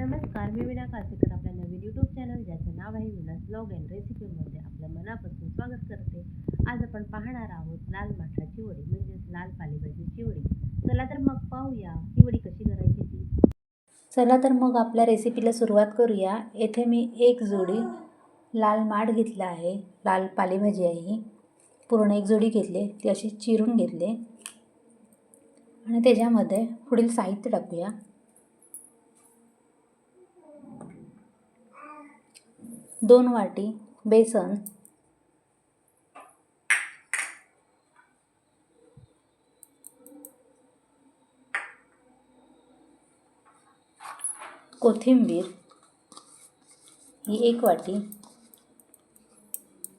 नमस्कार मी विना कासेकर आपल्या नवीन यूट्यूब चॅनल ज्याचं नाव आहे विनास ब्लॉग अँड रेसिपीमध्ये आपलं मनापासून स्वागत करते. आज आपण पाहणार आहोत लाल माठाची वडी म्हणजेच लाल पालेभाजीची वडी चला तर मग पाहूया ही वडी कशी करायची ती? चला तर मग आपल्या रेसिपीला सुरुवात करूया. येथे मी एक जोडी लाल माठ घेतला आहे लाल पालेभाजी आहे ही. पूर्ण एक जोडी घेतली ती अशी चिरून घेतली. आणि त्याच्यामध्ये पुढील साहित्य टाकूया. दोन वाटी बेसन. कोथिंबीर. ही एक वाटी.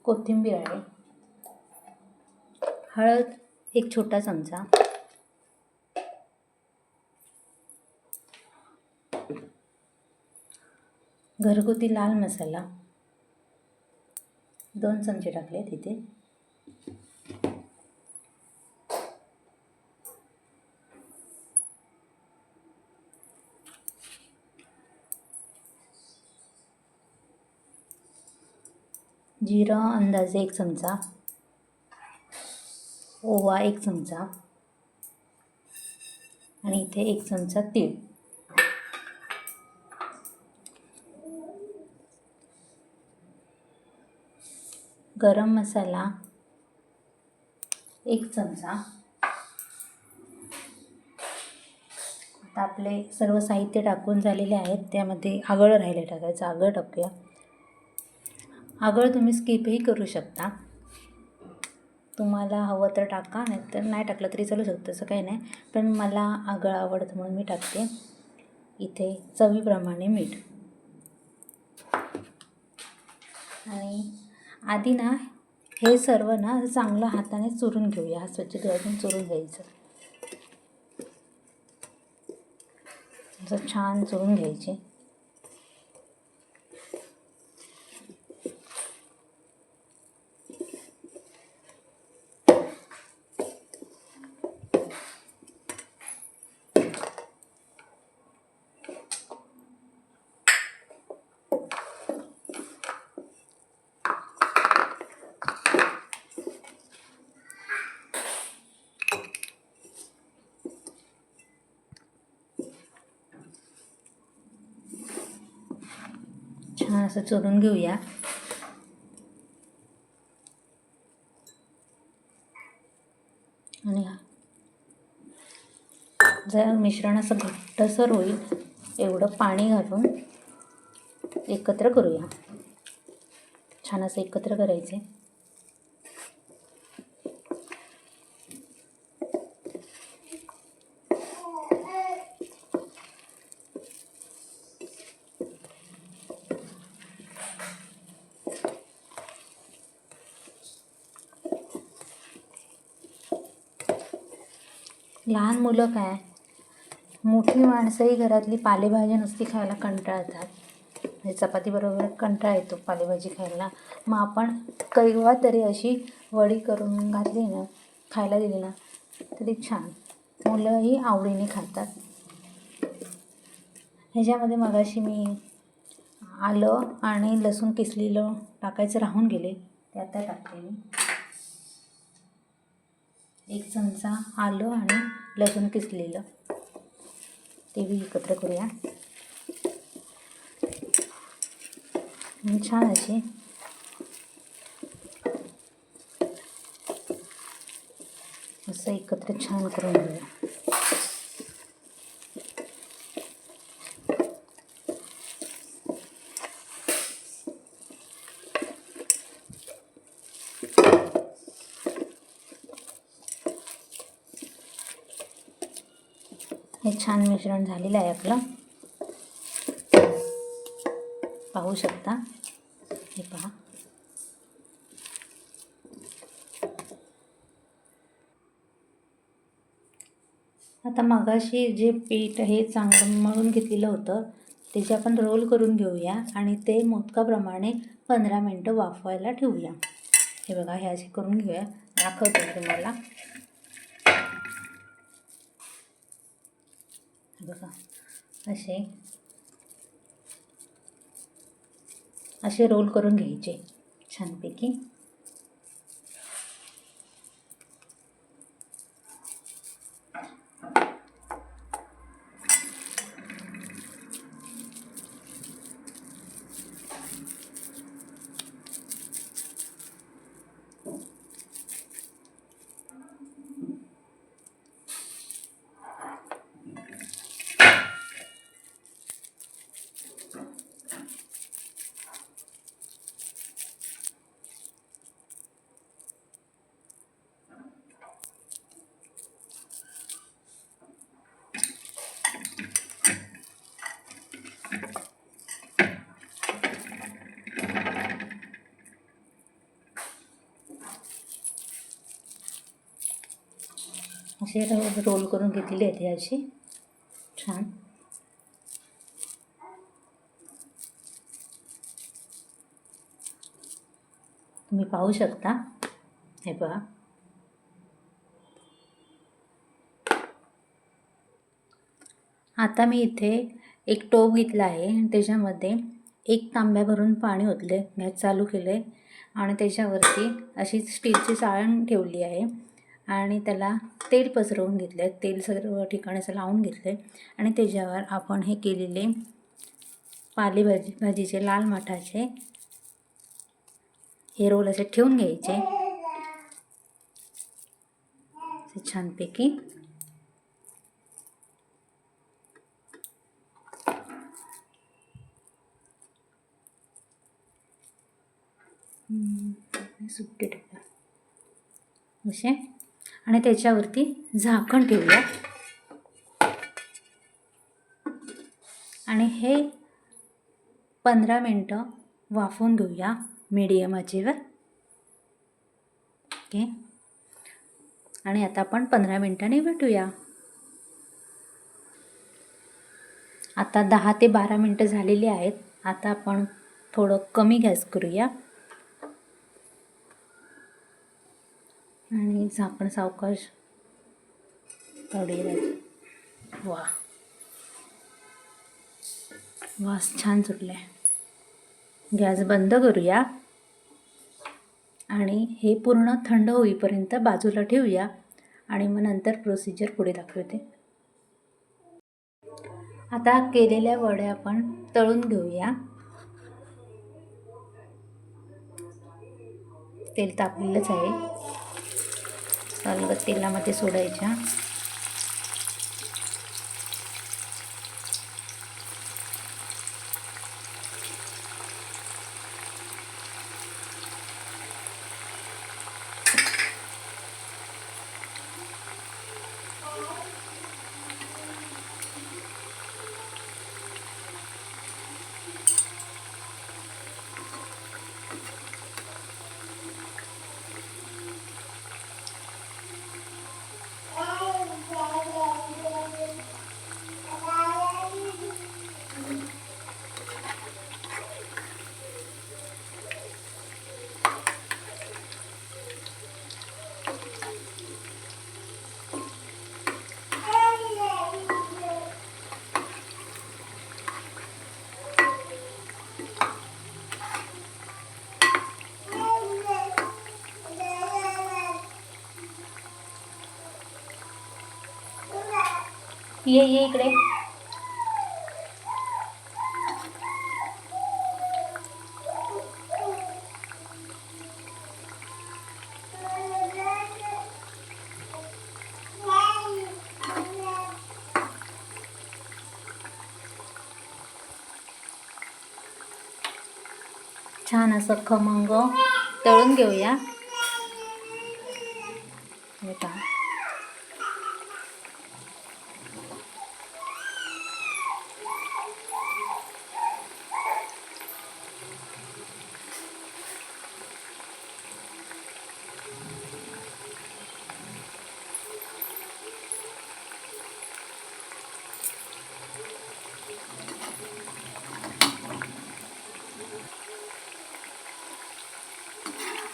कोथिंबीर आहे. हळद एक छोटा चमचा. घरगुती लाल मसाला. दोन चमचे टाकले तिथे जिरं अंदाजे एक चमचा. ओवा एक चमचा. आणि इथे एक चमचा तीळ. गरम मसाला एक चमचा. आता आपले सर्व साहित्य टाकून झालेले आहेत त्यामध्ये आगळ राहिले टाकायचं आगळ टाकूया. आगळ तुम्ही स्किपही करू शकता. तुम्हाला हवं तर टाका नाही तर नाही टाकलं तरी चालू शकतं असं काही नाही. पण मला आगळ आवडतं म्हणून मी टाकते. इथे चवीप्रमाणे मीठ. आणि आधी ना हे सर्व ना चांगलं हाताने चुरून घेऊया. हा स्वच्छ धुवायतून चुरून घ्यायचं. असं छान चुरून घ्यायचे. छान असं चोरून घेऊया. आणि जर मिश्रण असं घट्टसर होईल एवढं पाणी घालून एकत्र करूया. छान असं एकत्र करायचे. लहान मुलं काय? मोठी माणसंही घरातली पालेभाज्या नुसती खायला कंटाळतात. म्हणजे चपातीबरोबर कंटाळा येतो पालेभाजी खायला. मग आपण केव्हा तरी अशी वडी करून घातली ना खायला दिली ना तरी छान. मुलंही आवडीने खातात. ह्याच्यामध्ये मगाशी मी आलं आणि लसूण किसलेलं टाकायचं राहून गेले. ते आता टाकते मी. एक चमचा आलं आणि लसूण किसलेलं. ते बी एकत्र करूया. छान अशी असं एकत्र छान करून घेऊया. हे छान मिश्रण झालेलं आहे आपलं. पाहू शकता. हे पहा. आता मगाशी जे पीठ हे चांगलं मळून घेतलेलं होतं त्याचे आपण रोल करून घेऊया आणि ते मोदकाप्रमाणे पंधरा मिनटं वाफवायला ठेवूया. हे बघा हे असे करून घेऊया. दाखवते तुम्हाला. बघा. असे. असे रोल करून घ्यायचे छानपैकी. असे रोल करून घेतलेली आहेत हे अशी. छान. तुम्ही पाहू शकता. हे पहा. आता मी इथे एक टोप घेतला आहे. त्याच्यामध्ये एक तांब्या भरून पाणी ओतले मॅच चालू केले आणि त्याच्यावरती अशी स्टीलची चाळण ठेवली आहे. आणि त्याला तेल पसरवून घेतले तेल सर्व ठिकाणी असं लावून घेतले आणि त्याच्यावर आपण हे केलेले पालेभाजी भाजीचे लाल माठाचे हे रोल असे ठेवून घ्यायचे. छानपैकी. सुट्टी सुट्टे असे. आणि त्याच्यावरती झाकण ठेवूया. आणि हे पंधरा मिनटं वाफवून घेऊया मीडियम आचेवर. ओके आणि आता आपण पंधरा मिनटांनी भेटूया. आता दहा ते बारा मिनटं झालेली आहेत. आता आपण थोडं कमी गॅस करूया. आणि झाकण सावकाश काढूया वा. वास छान सुटला आहे गॅस बंद करूया. आणि हे पूर्ण थंड होईपर्यंत बाजूला ठेवूया. आणि मग नंतर प्रोसिजर पुढे दाखवते. आता केलेल्या वड्या आपण तळून घेऊया. तेल तापलेलंच आहे. अलगद तेलामध्ये सोडायच्या ये ये इकडे. छान असं खमंग तळून घेऊया. हे पहा.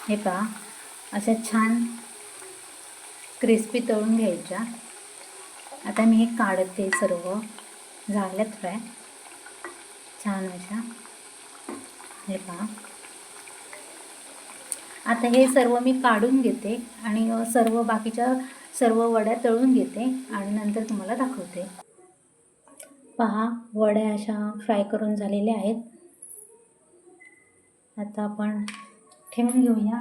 हे पहा. अशा छान क्रिस्पी तळून घ्यायच्या. आता मी हे काढते सर्व. झाल्यात फ्राय. छान अशा. हे पहा. आता हे सर्व मी काढून घेते आणि सर्व बाकीच्या सर्व वड्या तळून घेते आणि नंतर तुम्हाला दाखवते. पहा वड्या अशा फ्राय करून झालेल्या आहेत. आता आपण ठेवून घेऊया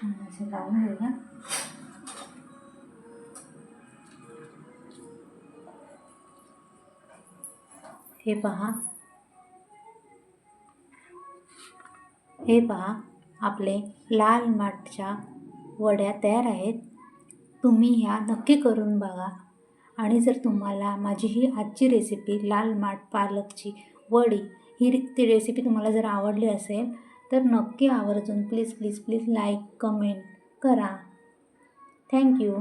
छान असे लावून घेऊया हे पहा हे पहा आपले लाल माठच्या वड्या तयार आहेत तुम्ही ह्या नक्की करून बघा आणि जर तुम्हाला माझी ही आजची रेसिपी लाल माठ पालकची वडी ही ती रेसिपी तुम्हाला जर आवडली असेल तर नक्की आवर्जून please please please like comment करा. Thank you